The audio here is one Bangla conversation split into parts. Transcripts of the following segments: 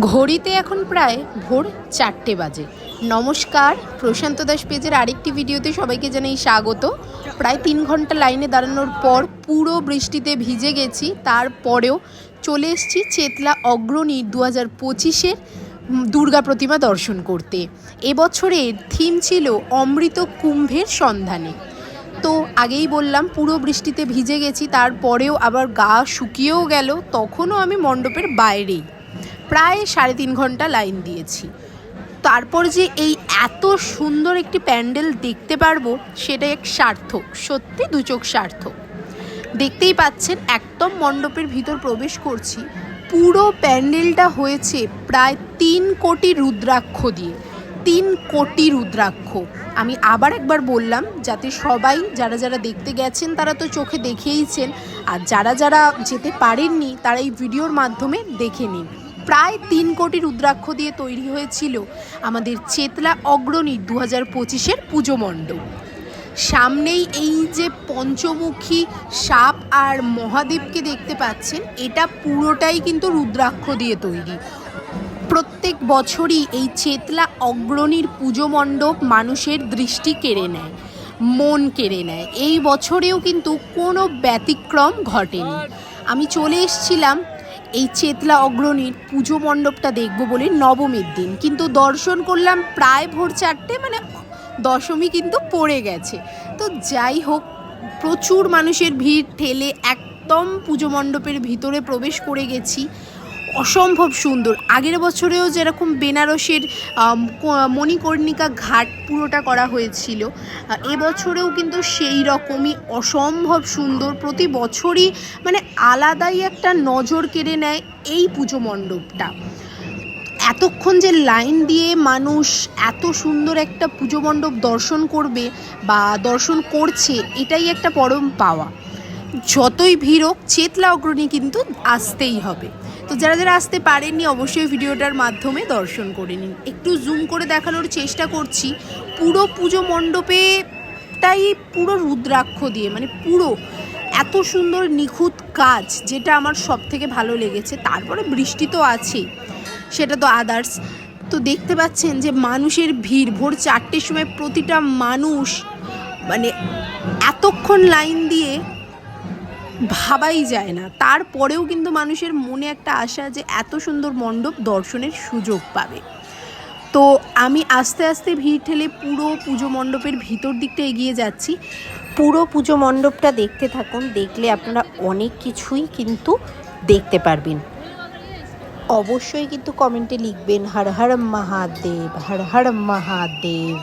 ঘড়িতে এখন প্রায় ভোর চারটে বাজে। নমস্কার, প্রশান্ত দাস পেজের আরেকটি ভিডিওতে সবাইকে জানাই স্বাগত। প্রায় তিন ঘণ্টা লাইনে দাঁড়ানোর পর পুরো বৃষ্টিতে ভিজে গেছি, তারপরেও চলে এসেছি চেতলা অগ্রণী দু হাজার পঁচিশের দুর্গা প্রতিমা দর্শন করতে। এবছরের থিম ছিল অমৃত কুম্ভের সন্ধানে। তো আগেই বললাম, পুরো বৃষ্টিতে ভিজে গেছি, তারপরেও আবার গা শুকিয়েও গেল, তখনও আমি মণ্ডপের বাইরেই। প্রায় সাড়ে তিন ঘণ্টা লাইন দিয়েছি। তারপর যে এই এত সুন্দর একটি প্যান্ডেল দেখতে পারব সেটা এক সার্থক, সত্যি দু চোখ সার্থক। দেখতেই পাচ্ছেন, একদম মণ্ডপের ভিতর প্রবেশ করছি। পুরো প্যান্ডেলটা হয়েছে প্রায় তিন কোটি রুদ্রাক্ষ দিয়ে, তিন কোটি রুদ্রাক্ষ। আমি আবার একবার বললাম, যাতে সবাই, যারা যারা দেখতে গেছেন, তারা তো চোখে দেখেইছেন, আর যারা যারা যেতে পারেননি, তারা এই ভিডিওর মাধ্যমে দেখে নিন। প্রায় তিন কোটি রুদ্রাক্ষ দিয়ে তৈরি হয়েছিল আমাদের চেতলা অগ্রণী দু হাজার পঁচিশের পুজো মণ্ডপ। সামনেই এই যে পঞ্চমুখী সাপ আর মহাদেবকে দেখতে পাচ্ছেন, এটা পুরোটাই কিন্তু রুদ্রাক্ষ দিয়ে তৈরি। প্রত্যেক বছরই এই চেতলা অগ্রণীর পুজো মণ্ডপ মানুষের দৃষ্টি কেড়ে নেয়, মন কেড়ে নেয়। এই বছরেও কিন্তু কোনো ব্যতিক্রম ঘটেনি। আমি চলে এসছিলাম এই চেতলা অগ্রণীর পুজো মণ্ডপটা দেখব বলে নবমীর দিন। কিন্তু দর্শন করলাম প্রায় ভোর চারটে মানে দশমী কিন্তু পড়ে গেছে। তো যাই হোক, প্রচুর মানুষের ভিড়, ঠেলে একদম পুজো মণ্ডপের ভিতরে প্রবেশ করে গেছি। অসম্ভব সুন্দর। আগের বছরেও যেরকম বেনারসের মণিকর্ণিকা ঘাট পুরোটা করা হয়েছিল এবছরেও কিন্তু সেই রকমই অসম্ভব সুন্দর। প্রতি বছরই মানে আলাদাই একটা নজর কেড়ে নেয় এই পুজো মণ্ডপটা। এতক্ষণ যে লাইন দিয়ে মানুষ এত সুন্দর একটা পুজো মণ্ডপ দর্শন করবে বা দর্শন করছে, এটাই একটা পরম পাওয়া। যতই ভিড় হোক, চেতলা অগ্রণী কিন্তু আসতেই হবে। তো যারা যারা আসতে পারেননি, অবশ্যই ভিডিওটার মাধ্যমে দর্শন করে নিন। একটু জুম করে দেখানোর চেষ্টা করছি। পুরো পুজো মণ্ডপেটাই পুরো রুদ্রাক্ষ দিয়ে মানে পুরো এত সুন্দর নিখুঁত কাজ যেটা আমার সব থেকে ভালো লেগেছে। তারপরে বৃষ্টি তো আছেই, সেটা তো আদার্স তো দেখতে পাচ্ছেন যে মানুষের ভিড়, ভোর চারটের সময় প্রতিটা মানুষ মানে এতক্ষণ লাইন দিয়ে ভাবাই যায় না। তারপরেও কিন্তু মানুষের মনে একটা আশা যে এত সুন্দর মণ্ডপ দর্শনের সুযোগ পাবে। তো আমি আস্তে আস্তে ভিড় ঠেলে পুরো পুজো মণ্ডপের ভিতর দিকটা এগিয়ে যাচ্ছি। পুরো পুজো মণ্ডপটা দেখতে থাকুন, দেখলে আপনারা অনেক কিছুই কিন্তু দেখতে পারবেন। অবশ্যই কিন্তু কমেন্টে লিখবেন, হর হর মহাদেব, হর হর মহাদেব।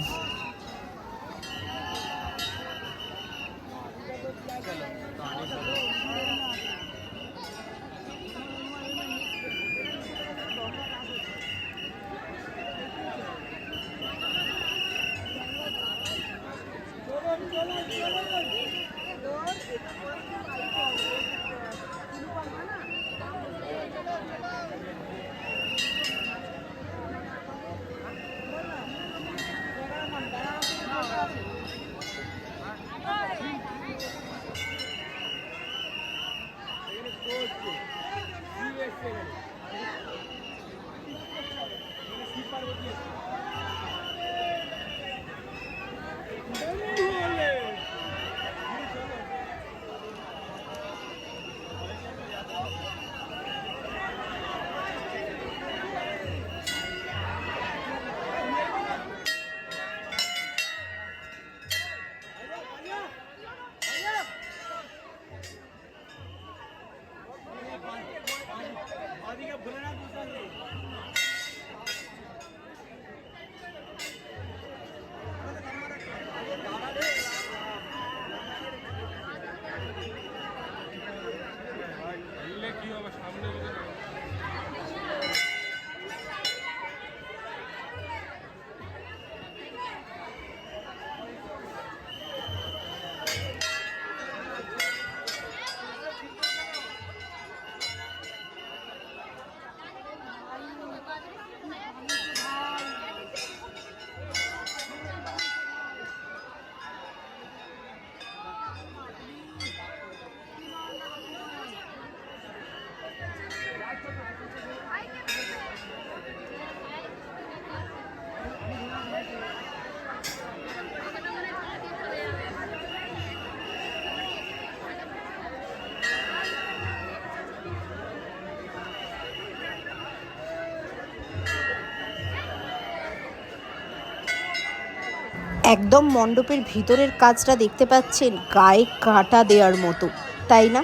একদম মণ্ডপের ভিতরের কাজটা দেখতে পাচ্ছেন গায়ে কাটা দেওয়ার মতো তাই না?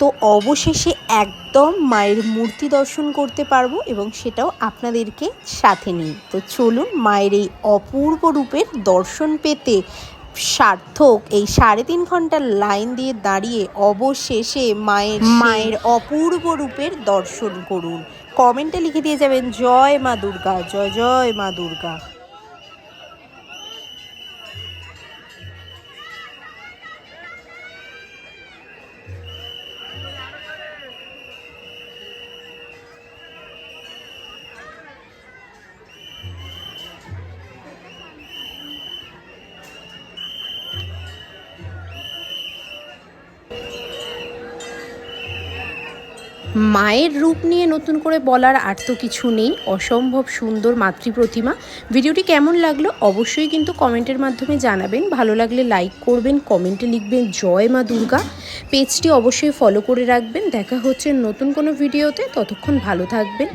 তো অবশেষে একদম মায়ের মূর্তি দর্শন করতে পারব এবং সেটাও আপনাদেরকে সাথে নিয়ে তো চলুন মায়ের এই অপূর্ব রূপের দর্শন পেতে সার্থক এই সাড়ে তিন ঘণ্টার লাইন দিয়ে দাঁড়িয়ে অবশেষে মায়ের মায়ের অপূর্ব রূপের দর্শন করুন। কমেন্টে লিখে দিয়ে যাবেন জয় মা দুর্গা জয় জয় মা দুর্গা। মায়ের রূপ নিয়ে নতুন করে বলার আর তো কিছু নেই। অসম্ভব সুন্দর মাতৃ প্রতিমা ভিডিওটি কেমন লাগল অবশ্যই কিন্তু কমেন্টের মাধ্যমে জানাবেন। ভালো লাগলে লাইক করবেন, কমেন্টে লিখবেন, জয় মা দুর্গা। পেজটি অবশ্যই ফলো করে রাখবেন। দেখা হচ্ছে নতুন কোনো ভিডিওতে। ততক্ষণ ভালো থাকবেন।